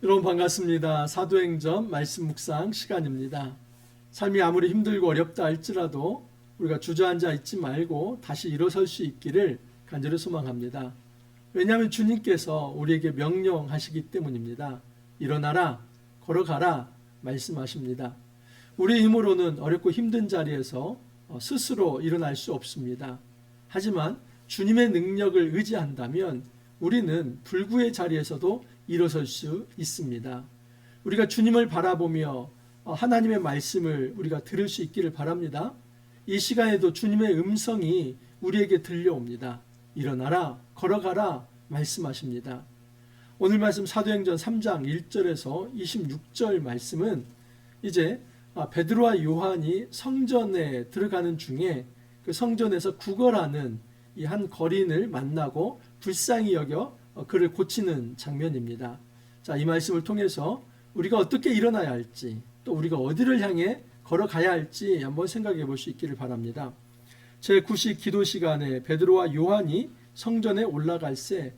여러분 반갑습니다. 사도행전 말씀 묵상 시간입니다. 삶이 아무리 힘들고 어렵다 할지라도 우리가 주저앉아 있지 말고 다시 일어설 수 있기를 간절히 소망합니다. 왜냐하면 주님께서 우리에게 명령하시기 때문입니다. 일어나라, 걸어가라 말씀하십니다. 우리 힘으로는 어렵고 힘든 자리에서 어, 스스로 일어날 수 없습니다. 하지만 주님의 능력을 의지한다면 우리는 불구의 자리에서도 일어설 수 있습니다. 우리가 주님을 바라보며 어, 하나님의 말씀을 우리가 들을 수 있기를 바랍니다. 이 시간에도 주님의 음성이 우리에게 들려옵니다. 일어나라, 걸어가라 말씀하십니다. 오늘 말씀 사도행전 3장 1절에서 26절 말씀은 이제 아, 베드로와 요한이 성전에 들어가는 중에 그 성전에서 구걸하는 이 한 거린을 만나고 불쌍히 여겨 어, 그를 고치는 장면입니다. 자, 이 말씀을 통해서 우리가 어떻게 일어나야 할지 또 우리가 어디를 향해 걸어가야 할지 한번 생각해 볼 수 있기를 바랍니다. 제9시 기도 시간에 베드로와 요한이 성전에 올라갈 새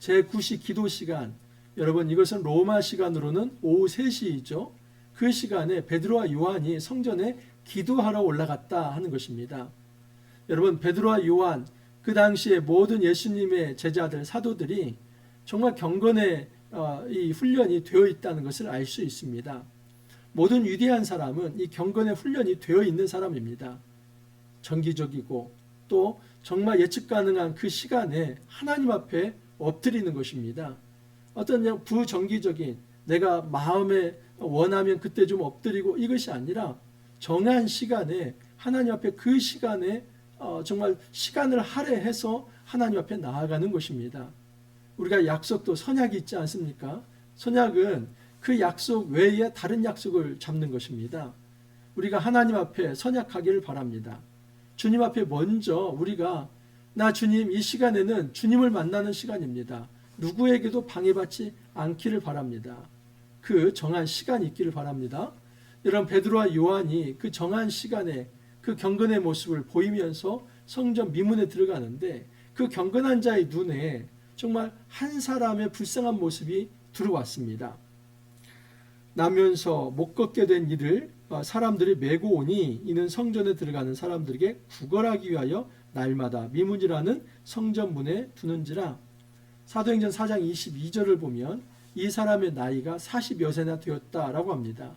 제9시 기도 시간 여러분 이것은 로마 시간으로는 오후 3시이죠. 그 시간에 베드로와 요한이 성전에 기도하러 올라갔다 하는 것입니다. 여러분 베드로와 요한 그 당시에 모든 예수님의 제자들 사도들이 정말 경건의 어, 이 훈련이 되어 있다는 것을 알 수 있습니다. 모든 위대한 사람은 이 경건의 훈련이 되어 있는 사람입니다. 정기적이고 또 정말 예측 가능한 그 시간에 하나님 앞에 엎드리는 것입니다. 어떤 부정기적인 내가 마음에 원하면 그때 좀 엎드리고 이것이 아니라 정한 시간에 하나님 앞에 그 시간에 어, 정말 시간을 할애해서 하나님 앞에 나아가는 것입니다. 우리가 약속도 선약이 있지 않습니까? 선약은 그 약속 외에 다른 약속을 잡는 것입니다. 우리가 하나님 앞에 선약하기를 바랍니다. 주님 앞에 먼저 우리가 나 주님 이 시간에는 주님을 만나는 시간입니다. 누구에게도 방해받지 않기를 바랍니다. 그 정한 시간이 있기를 바랍니다. 여러분 베드로와 요한이 그 정한 시간에 그 경건의 모습을 보이면서 성전 미문에 들어가는데 그 경건한 자의 눈에 정말 한 사람의 불쌍한 모습이 들어왔습니다. 나면서 못 걷게 된 이를 어, 사람들이 메고 오니 이는 성전에 들어가는 사람들에게 구걸하기 위하여 날마다 미문이라는 성전문에 두는지라 사도행전 4장 22절을 보면 이 사람의 나이가 40여 세나 되었다라고 합니다.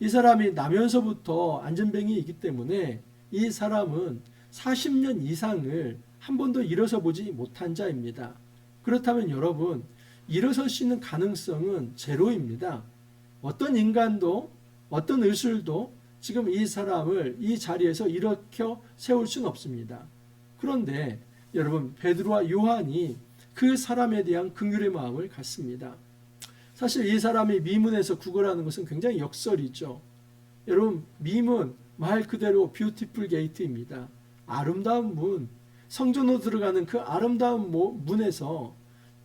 이 사람이 나면서부터 안전뱅이이기 때문에 이 사람은 40년 이상을 한 번도 일어서 보지 못한 자입니다. 그렇다면 여러분, 일어설 수 있는 가능성은 제로입니다. 어떤 인간도, 어떤 의술도 지금 이 사람을 이 자리에서 일으켜 세울 수는 없습니다. 그런데 여러분, 베드로와 요한이 그 사람에 대한 긍휼의 마음을 갖습니다. 사실 이 사람이 미문에서 구걸하는 것은 굉장히 역설이죠. 여러분 미문 말 그대로 뷰티풀 게이트입니다. 아름다운 문, 성전으로 들어가는 그 아름다운 문에서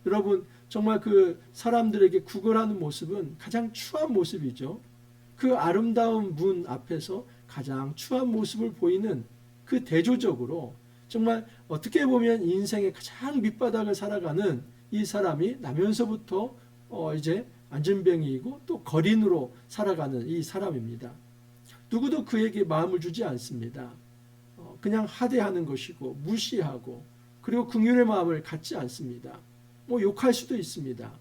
여러분 정말 그 사람들에게 구걸하는 모습은 가장 추한 모습이죠. 그 아름다운 문 앞에서 가장 추한 모습을 보이는 그 대조적으로 정말 어떻게 보면 인생의 가장 밑바닥을 살아가는 이 사람이 나면서부터 어 이제 안전병이고 또 거린으로 살아가는 이 사람입니다. 누구도 그에게 마음을 주지 않습니다. 어 그냥 하대하는 것이고 무시하고 그리고 긍휼의 마음을 갖지 않습니다. 뭐 욕할 수도 있습니다.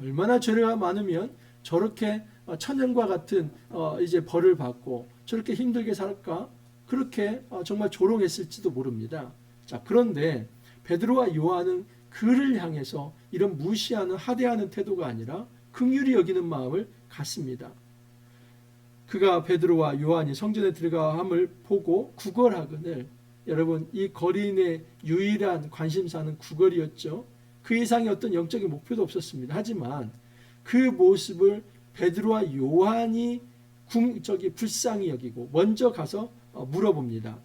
얼마나 죄가 많으면 저렇게 어, 천연과 같은 어 이제 벌을 받고 저렇게 힘들게 살까? 그렇게 어, 정말 조롱했을지도 모릅니다. 자, 그런데 베드로와 요한은 그를 향해서 이런 무시하는 하대하는 태도가 아니라 긍휼히 여기는 마음을 갖습니다. 그가 베드로와 요한이 성전에 들어가함을 보고 구걸하거늘 여러분 이 거린의 유일한 관심사는 구걸이었죠. 그 이상의 어떤 영적인 목표도 없었습니다. 하지만 그 모습을 베드로와 요한이 궁적이 불쌍히 여기고 먼저 가서 어, 물어봅니다.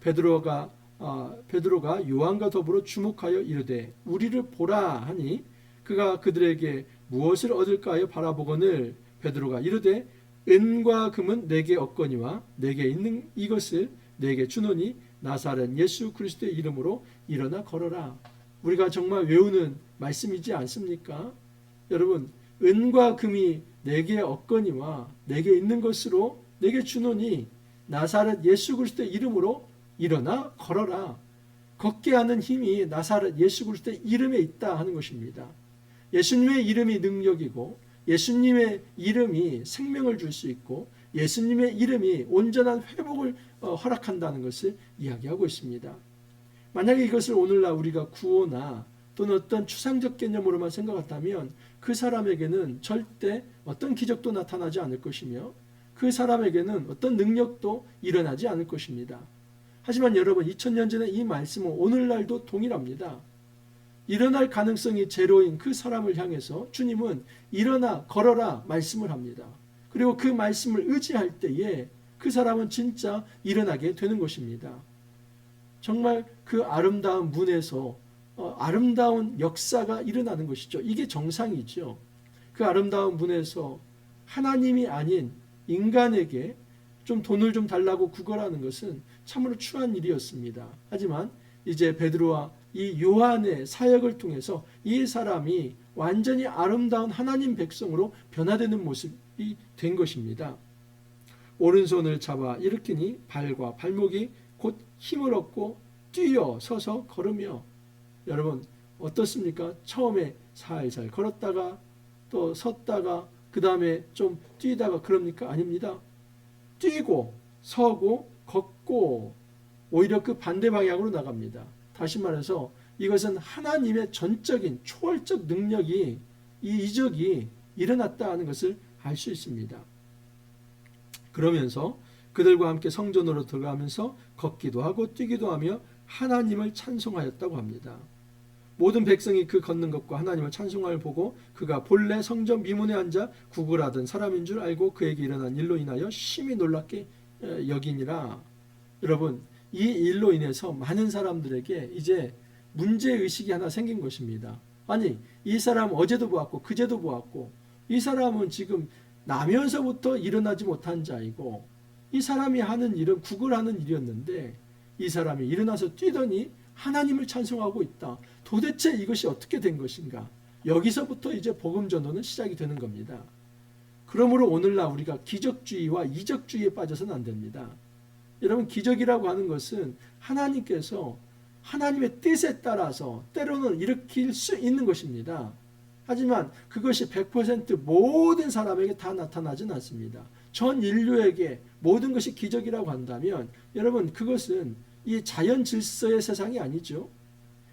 베드로가 어, 베드로가 요한과 더불어 주목하여 이르되 우리를 보라 하니 그가 그들에게 무엇을 얻을까요 바라보거늘 베드로가 이르되 은과 금은 내게 없거니와 내게 있는 이것을 내게 주노니 나사렛 예수 그리스도의 이름으로 일어나 걸어라. 우리가 정말 외우는 말씀이지 않습니까? 여러분 은과 금이 내게 없거니와 내게 있는 것으로 내게 주노니 나사렛 예수 그리스도의 이름으로 일어나 걸어라. 걷게 하는 힘이 나사렛 예수 그리스도의 이름에 있다 하는 것입니다. 예수님의 이름이 능력이고 예수님의 이름이 생명을 줄 수 있고 예수님의 이름이 온전한 회복을 어, 허락한다는 것을 이야기하고 있습니다. 만약에 이것을 오늘날 우리가 구호나 또는 어떤 추상적 개념으로만 생각한다면 그 사람에게는 절대 어떤 기적도 나타나지 않을 것이며 그 사람에게는 어떤 능력도 일어나지 않을 것입니다. 하지만 여러분 2000년 전에 이 말씀은 오늘날도 동일합니다. 일어날 가능성이 제로인 그 사람을 향해서 주님은 일어나 걸어라 말씀을 합니다. 그리고 그 말씀을 의지할 때에 그 사람은 진짜 일어나게 되는 것입니다. 정말 그 아름다운 문에서 어, 아름다운 역사가 일어나는 것이죠. 이게 정상이죠. 그 아름다운 문에서 하나님이 아닌 인간에게 좀 돈을 좀 달라고 구걸하는 것은 참으로 추한 일이었습니다. 하지만 이제 베드로와 이 요한의 사역을 통해서 이 사람이 완전히 아름다운 하나님 백성으로 변화되는 모습이 된 것입니다. 오른손을 잡아 일으키니 발과 발목이 곧 힘을 얻고 뛰어 서서 걸으며 여러분 어떻습니까? 처음에 살살 걸었다가 또 섰다가 그 다음에 좀 뛰다가 그럽니까? 아닙니다. 뛰고 서고 걷고 오히려 그 반대 방향으로 나갑니다. 다시 말해서 이것은 하나님의 전적인 초월적 능력이 이 이적이 일어났다 하는 것을 알 수 있습니다. 그러면서 그들과 함께 성전으로 들어가면서 걷기도 하고 뛰기도 하며 하나님을 찬송하였다고 합니다. 모든 백성이 그 걷는 것과 하나님을 찬송함을 보고 그가 본래 성전 미문에 앉아 구걸하던 사람인 줄 알고 그에게 일어난 일로 인하여 심히 놀랍게 여기니라. 여러분 이 일로 인해서 많은 사람들에게 이제 문제 의식이 하나 생긴 것입니다. 아니 이 사람 어제도 보았고 그제도 보았고 이 사람은 지금 나면서부터 일어나지 못한 자이고 이 사람이 하는 일은 구걸하는 일이었는데 이 사람이 일어나서 뛰더니 하나님을 찬송하고 있다. 도대체 이것이 어떻게 된 것인가? 여기서부터 이제 복음 전도는 시작이 되는 겁니다. 그러므로 오늘날 우리가 기적주의와 이적주의에 빠져서는 안 됩니다. 여러분 기적이라고 하는 것은 하나님께서 하나님의 뜻에 따라서 때로는 일으킬 수 있는 것입니다. 하지만 그것이 100% 모든 사람에게 다 나타나진 않습니다. 전 인류에게 모든 것이 기적이라고 한다면 여러분 그것은 이 자연 질서의 세상이 아니죠.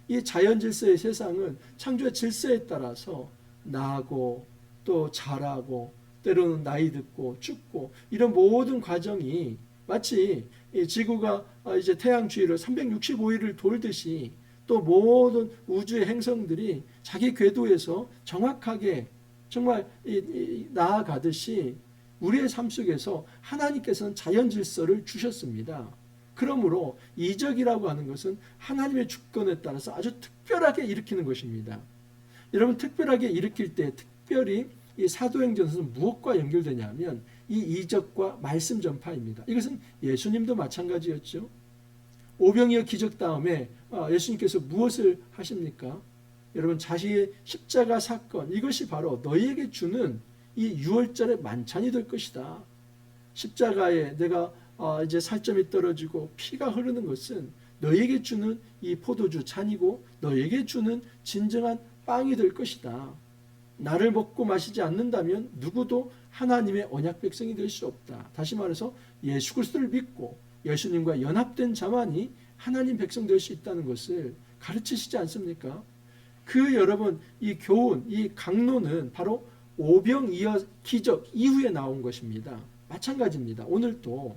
이 자연 질서의 세상은 창조의 질서에 따라서 나고 또 자라고 때로는 나이 듣고 죽고 이런 모든 과정이 마치 지구가 이제 태양 주위를 365일을 돌듯이 또 모든 우주의 행성들이 자기 궤도에서 정확하게 정말 나아가듯이 우리의 삶 속에서 하나님께서는 자연 질서를 주셨습니다. 그러므로 이적이라고 하는 것은 하나님의 주권에 따라서 아주 특별하게 일으키는 것입니다. 여러분 특별하게 일으킬 때 특별히 이 사도행전에서는 무엇과 연결되냐면 이 이적과 말씀 전파입니다. 이것은 예수님도 마찬가지였죠. 오병이어 기적 다음에 아, 예수님께서 무엇을 하십니까? 여러분 자신의 십자가 사건 이것이 바로 너희에게 주는 이 유월절의 만찬이 될 것이다. 십자가에 내가 어, 이제 살점이 떨어지고 피가 흐르는 것은 너에게 주는 이 포도주 잔이고 너에게 주는 진정한 빵이 될 것이다. 나를 먹고 마시지 않는다면 누구도 하나님의 언약 백성이 될 수 없다. 다시 말해서 예수 그리스도를 믿고 예수님과 연합된 자만이 하나님 백성 될 수 있다는 것을 가르치시지 않습니까? 그 여러분 이 교훈, 이 강론은 바로 오병이어 기적 이후에 나온 것입니다. 마찬가지입니다. 오늘도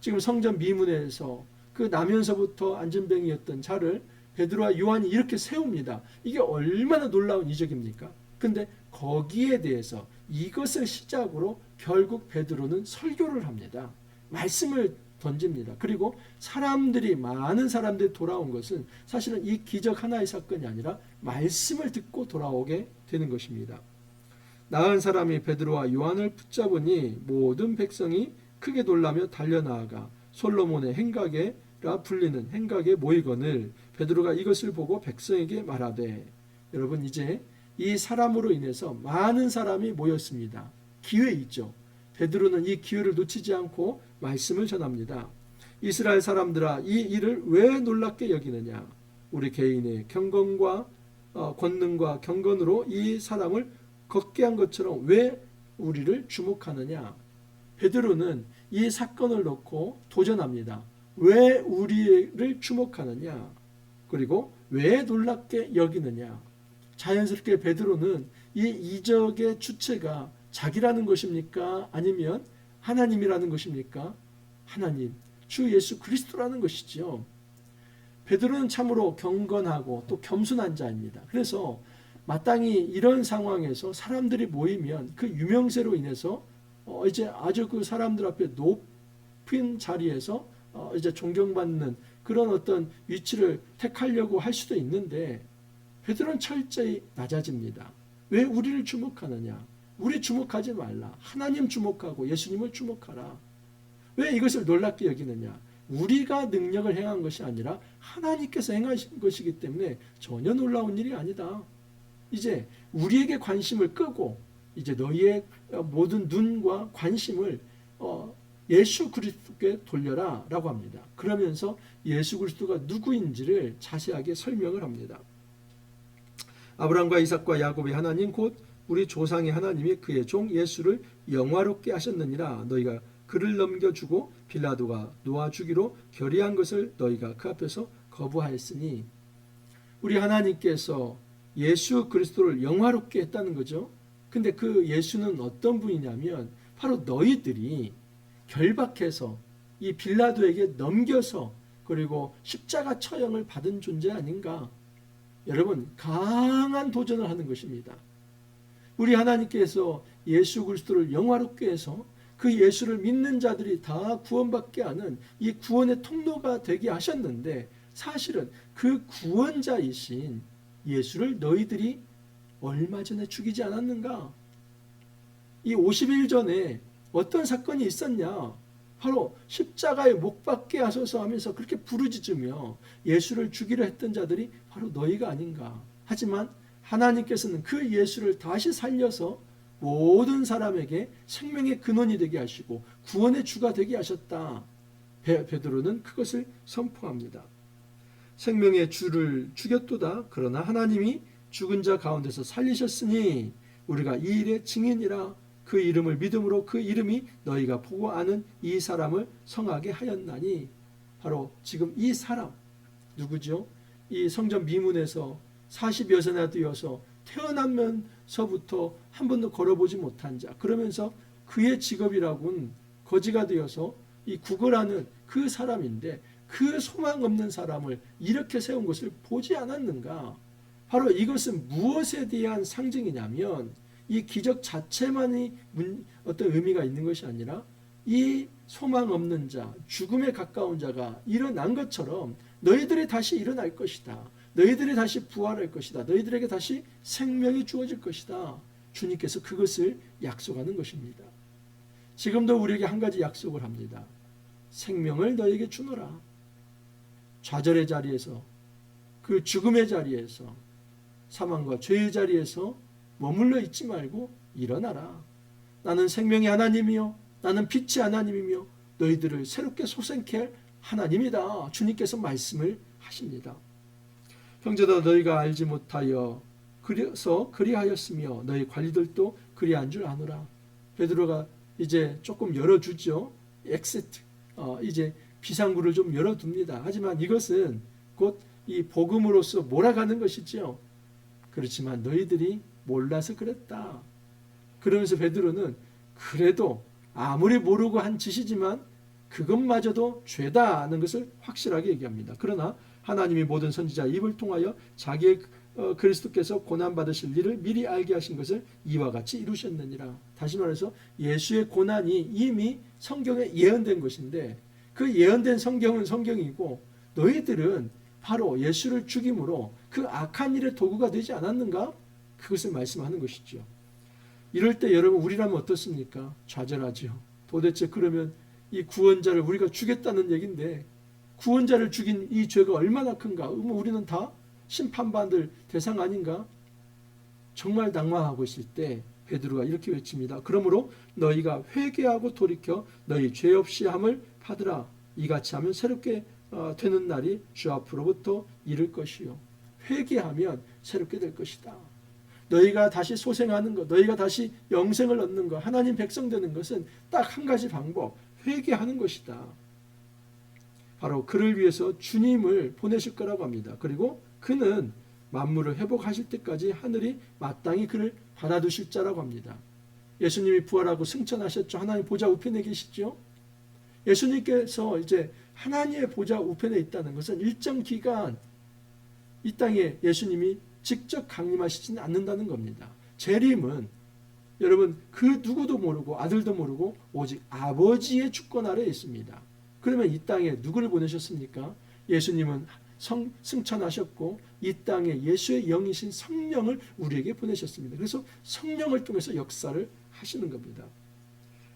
지금 성전 미문에서 그 나면서부터 안전뱅이였던 자를 베드로와 요한이 이렇게 세웁니다. 이게 얼마나 놀라운 이적입니까? 근데 거기에 대해서 이것을 시작으로 결국 베드로는 설교를 합니다. 말씀을 던집니다. 그리고 사람들이 많은 사람들이 돌아온 것은 사실은 이 기적 하나의 사건이 아니라 말씀을 듣고 돌아오게 되는 것입니다. 나은 사람이 베드로와 요한을 붙잡으니 모든 백성이 크게 놀라며 달려나아가 솔로몬의 행각에라 불리는 행각에 모이거늘 베드로가 이것을 보고 백성에게 말하되 여러분 이제 이 사람으로 인해서 많은 사람이 모였습니다. 기회 있죠. 베드로는 이 기회를 놓치지 않고 말씀을 전합니다. 이스라엘 사람들아 이 일을 왜 놀랍게 여기느냐? 우리 개인의 경건과 어, 권능과 경건으로 이 사람을 걷게 한 것처럼 왜 우리를 주목하느냐? 베드로는 이 사건을 놓고 도전합니다. 왜 우리를 주목하느냐? 그리고 왜 놀랍게 여기느냐? 자연스럽게 베드로는 이 이적의 주체가 자기라는 것입니까? 아니면 하나님이라는 것입니까? 하나님, 주 예수 그리스도라는 것이지요. 베드로는 참으로 경건하고 또 겸손한 자입니다. 그래서 마땅히 이런 상황에서 사람들이 모이면 그 유명세로 인해서 어 이제 아주 그 사람들 앞에 높은 자리에서 어 이제 존경받는 그런 어떤 위치를 택하려고 할 수도 있는데 베드로는 철저히 낮아집니다. 왜 우리를 주목하느냐? 우리 주목하지 말라. 하나님 주목하고 예수님을 주목하라. 왜 이것을 놀랍게 여기느냐? 우리가 능력을 행한 것이 아니라 하나님께서 행하신 것이기 때문에 전혀 놀라운 일이 아니다. 이제 우리에게 관심을 끄고 이제 너희의 모든 눈과 관심을 어, 예수 그리스도께 돌려라라고 합니다. 그러면서 예수 그리스도가 누구인지를 자세하게 설명을 합니다. 아브라함과 이삭과 야곱의 하나님 곧 우리 조상의 하나님이 그의 종 예수를 영화롭게 하셨느니라 너희가 그를 넘겨주고 빌라도가 놓아주기로 결의한 것을 너희가 그 앞에서 거부하였으니 우리 하나님께서 예수 그리스도를 영화롭게 했다는 거죠. 근데 그 예수는 어떤 분이냐면 바로 너희들이 결박해서 이 빌라도에게 넘겨서 그리고 십자가 처형을 받은 존재 아닌가? 여러분 강한 도전을 하는 것입니다. 우리 하나님께서 예수 그리스도를 영화롭게 해서 그 예수를 믿는 자들이 다 구원받게 하는 이 구원의 통로가 되게 하셨는데 사실은 그 구원자이신 예수를 너희들이 얼마 전에 죽이지 않았는가? 이 50일 전에 어떤 사건이 있었냐? 바로 십자가에 못 박게 하소서 하면서 그렇게 부르짖으며 예수를 죽이려 했던 자들이 바로 너희가 아닌가? 하지만 하나님께서는 그 예수를 다시 살려서 모든 사람에게 생명의 근원이 되게 하시고 구원의 주가 되게 하셨다. 베, 베드로는 그것을 선포합니다. 생명의 주를 죽였도다. 그러나 하나님이 죽은 자 가운데서 살리셨으니 우리가 이 일의 증인이라 그 이름을 믿음으로 그 이름이 너희가 보고 아는 이 사람을 성하게 하였나니 바로 지금 이 사람 누구죠? 이 성전 미문에서 40여 세나 되어서 태어나면서부터 한 번도 걸어보지 못한 자 그러면서 그의 직업이라고는 거지가 되어서 이 구걸하는 그 사람인데 그 소망 없는 사람을 이렇게 세운 것을 보지 않았는가? 바로 이것은 무엇에 대한 상징이냐면 이 기적 자체만이 어떤 의미가 있는 것이 아니라 이 소망 없는 자, 죽음에 가까운 자가 일어난 것처럼 너희들이 다시 일어날 것이다. 너희들이 다시 부활할 것이다. 너희들에게 다시 생명이 주어질 것이다. 주님께서 그것을 약속하는 것입니다. 지금도 우리에게 한 가지 약속을 합니다. 생명을 너에게 주노라. 좌절의 자리에서 그 죽음의 자리에서 사망과 죄의 자리에서 머물러 있지 말고 일어나라. 나는 생명의 하나님이요. 나는 빛의 하나님이며 너희들을 새롭게 소생케 할 하나님이다. 주님께서 말씀을 하십니다. 형제다 너희가 알지 못하여 그래서 그리하였으며 너희 관리들도 그리 한 줄 아노라. 베드로가 이제 조금 열어주죠. 엑세트. 어, 이제 비상구를 좀 열어둡니다. 하지만 이것은 곧 이 복음으로서 몰아가는 것이지요. 그렇지만 너희들이 몰라서 그랬다. 그러면서 베드로는 그래도 아무리 모르고 한 짓이지만 그것마저도 죄다는 것을 확실하게 얘기합니다. 그러나 하나님이 모든 선지자 입을 통하여 자기의 어, 그리스도께서 고난 받으실 일을 미리 알게 하신 것을 이와 같이 이루셨느니라. 다시 말해서 예수의 고난이 이미 성경에 예언된 것인데 그 예언된 성경은 성경이고 너희들은 바로 예수를 죽임으로 그 악한 일의 도구가 되지 않았는가? 그것을 말씀하는 것이죠. 이럴 때 여러분 우리라면 어떻습니까? 좌절하죠. 도대체 그러면 이 구원자를 우리가 죽였다는 얘기인데 구원자를 죽인 이 죄가 얼마나 큰가? 그러면 우리는 다 심판받을 대상 아닌가? 정말 낭망하고 있을 때 베드로가 이렇게 외칩니다. 그러므로 너희가 회개하고 돌이켜 너희 죄 없이 함을 받으라. 이같이 하면 새롭게 어, 되는 날이 주 앞으로부터 이를 것이요. 회개하면 새롭게 될 것이다. 너희가 다시 소생하는 것, 너희가 다시 영생을 얻는 것, 하나님 백성 되는 것은 딱 한 가지 방법, 회개하는 것이다. 바로 그를 위해서 주님을 보내실 거라고 합니다. 그리고 그는 만물을 회복하실 때까지 하늘이 마땅히 그를 받아두실 자라고 합니다. 예수님이 부활하고 승천하셨죠. 하나님 보좌 우편에 계시죠. 예수님께서 이제 하나님의 보좌 우편에 있다는 것은 일정 기간 이 땅에 예수님이 직접 강림하시지는 않는다는 겁니다. 재림은 여러분 그 누구도 모르고 아들도 모르고 오직 아버지의 주권 아래에 있습니다. 그러면 이 땅에 누구를 보내셨습니까? 예수님은 성, 승천하셨고 이 땅에 예수의 영이신 성령을 우리에게 보내셨습니다. 그래서 성령을 통해서 역사를 하시는 겁니다.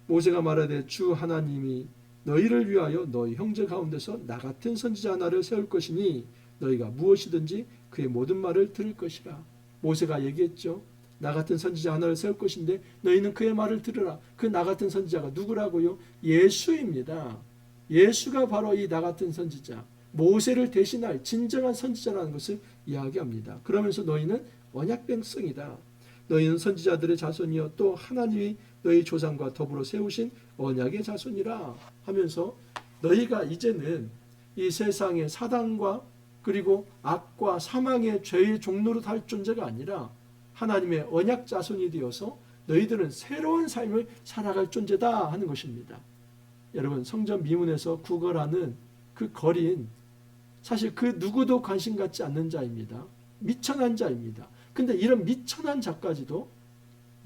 모세가 말하되 주 하나님이 너희를 위하여 너희 형제 가운데서 나 같은 선지자 하나를 세울 것이니 너희가 무엇이든지 그의 모든 말을 들을 것이라. 모세가 얘기했죠. 나 같은 선지자 하나를 세울 것인데 너희는 그의 말을 들으라. 그 나 같은 선지자가 누구라고요? 예수입니다. 예수가 바로 이 나 같은 선지자, 모세를 대신할 진정한 선지자라는 것을 이야기합니다. 그러면서 너희는 언약 백성이다. 너희는 선지자들의 자손이요 또 하나님이 너희 조상과 더불어 세우신 언약의 자손이라 하면서 너희가 이제는 이 세상의 사단과 그리고 악과 사망의 죄의 종로로 달 존재가 아니라 하나님의 언약 자손이 되어서 너희들은 새로운 삶을 살아갈 존재다 하는 것입니다. 여러분 성전 미문에서 구걸하는 그 거린 사실 그 누구도 관심 갖지 않는 자입니다. 미천한 자입니다. 근데 이런 미천한 자까지도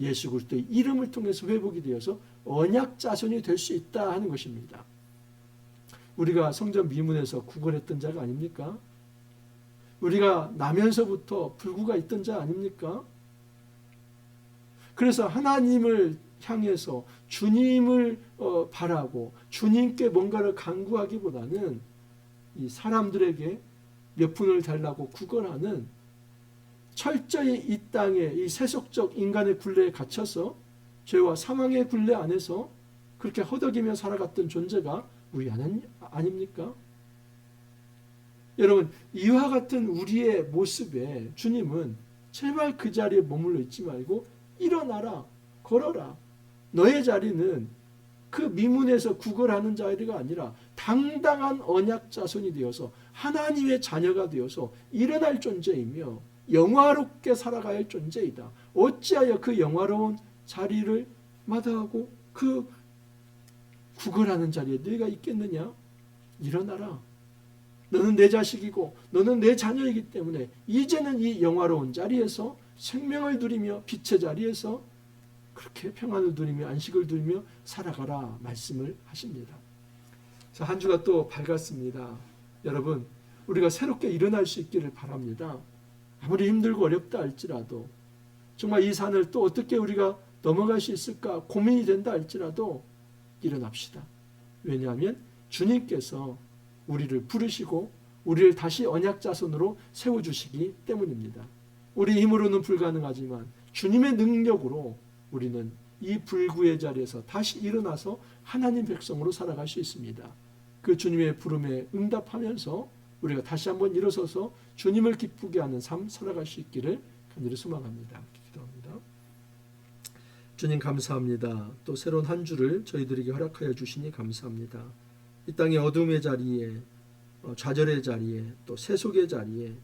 예수 그리스도의 이름을 통해서 회복이 되어서 언약 자손이 될 수 있다 하는 것입니다. 우리가 성전 미문에서 구걸했던 자가 아닙니까? 우리가 나면서부터 불구가 있던 자 아닙니까? 그래서 하나님을 향해서 주님을 어, 바라고 주님께 뭔가를 강구하기보다는 이 사람들에게 몇 푼을 달라고 구걸하는 철저히 이 땅에 이 세속적 인간의 굴레에 갇혀서 죄와 사망의 굴레 안에서 그렇게 허덕이며 살아갔던 존재가 우리 아닙니까? 여러분 이와 같은 우리의 모습에 주님은 제발 그 자리에 머물러 있지 말고 일어나라 걸어라 너의 자리는 그 미문에서 구걸하는 자리가 아니라 당당한 언약 자손이 되어서 하나님의 자녀가 되어서 일어날 존재이며 영화롭게 살아가야 할 존재이다. 어찌하여 그 영화로운 자리를 마다하고 그 구걸하는 자리에 너희가 있겠느냐? 일어나라. 너는 내 자식이고 너는 내 자녀이기 때문에 이제는 이 영화로운 자리에서 생명을 누리며 빛의 자리에서 그렇게 평안을 누리며 안식을 누리며 살아가라 말씀을 하십니다. 자, 한 주가 또 밝았습니다. 여러분, 우리가 새롭게 일어날 수 있기를 바랍니다. 아무리 힘들고 어렵다 할지라도 정말 이 산을 또 어떻게 우리가 넘어갈 수 있을까 고민이 된다 할지라도 일어납시다. 왜냐하면 주님께서 우리를 부르시고 우리를 다시 언약 자손으로 세워 주시기 때문입니다. 우리 힘으로는 불가능하지만 주님의 능력으로 우리는 이 불구의 자리에서 다시 일어나서 하나님 백성으로 살아갈 수 있습니다. 그 주님의 부름에 응답하면서 우리가 다시 한번 일어서서 주님을 기쁘게 하는 삶 살아갈 수 있기를 간절히 소망합니다. 기도합니다. 주님 감사합니다. 또 새로운 한 주를 저희들에게 허락하여 주시니 감사합니다. 이 땅의 어둠의 자리에 어, 좌절의 자리에 또 세속의 자리에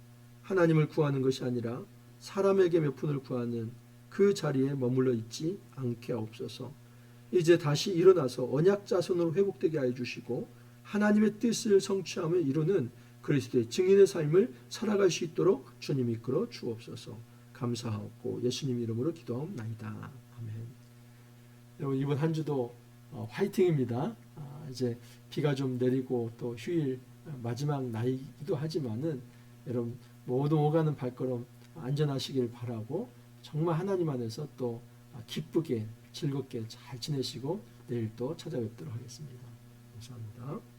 하나님을 구하는 것이 아니라 사람에게 몇 푼을 구하는 그 자리에 머물러 있지 않게 하옵소서. 이제 다시 일어나서 언약 자손으로 회복되게 하여 주시고 하나님의 뜻을 성취하며 이루는 그리스도의 증인의 삶을 살아갈 수 있도록 주님 이끌어 주옵소서. 감사하고 예수님 이름으로 기도하옵나이다. 아멘. 여러분 이번 한 주도 어, 화이팅입니다. 아, 이제 비가 좀 내리고 또 휴일 마지막 날이기도 하지만은 여러분 모든 오가는 발걸음 안전하시길 바라고 정말 하나님 안에서 또 기쁘게 즐겁게 잘 지내시고 내일 또 찾아뵙도록 하겠습니다. 감사합니다.